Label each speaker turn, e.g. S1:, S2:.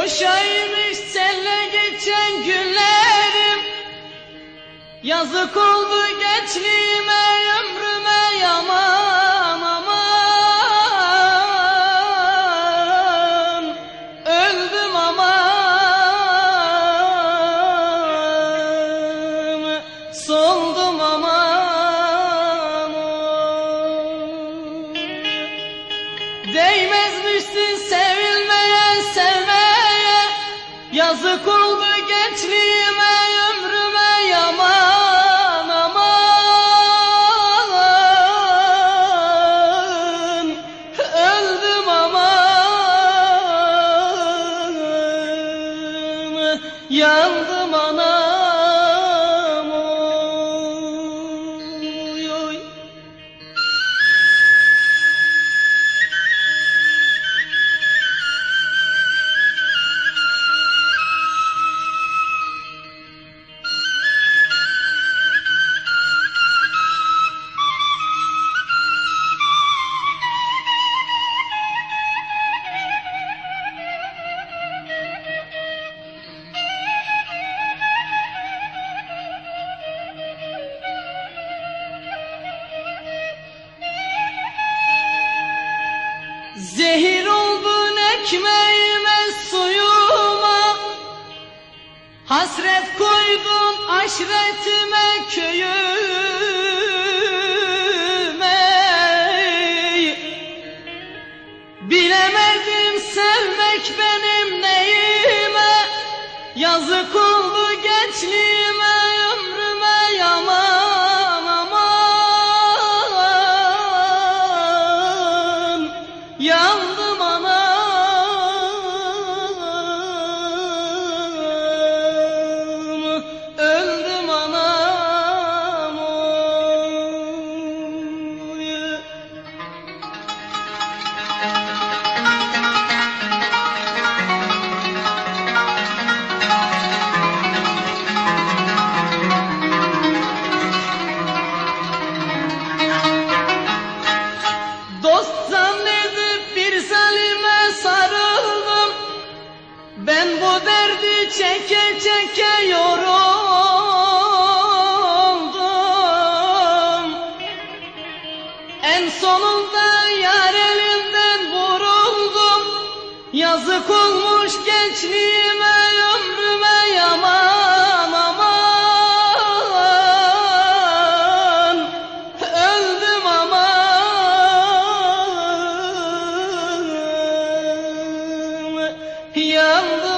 S1: Boşaymış senle geçen günlerim. Yazık oldu gençliğime. Yazık oldu gençliğime ömrüme yaman aman. Öldüm aman. Yandım anam Zehir oldun ekmeğime suyuma. Hasret koydun aşretime köyüme. Bilemedim sevmek benim neyime. Yazık oldu gençliğime ömrüme yaman aman Bu derdi çeke çeke yoruldum. En sonunda yar elinden vuruldum. Yazık olmuş gençliğime ömrüme yaman aman. Öldüm aman. Yandım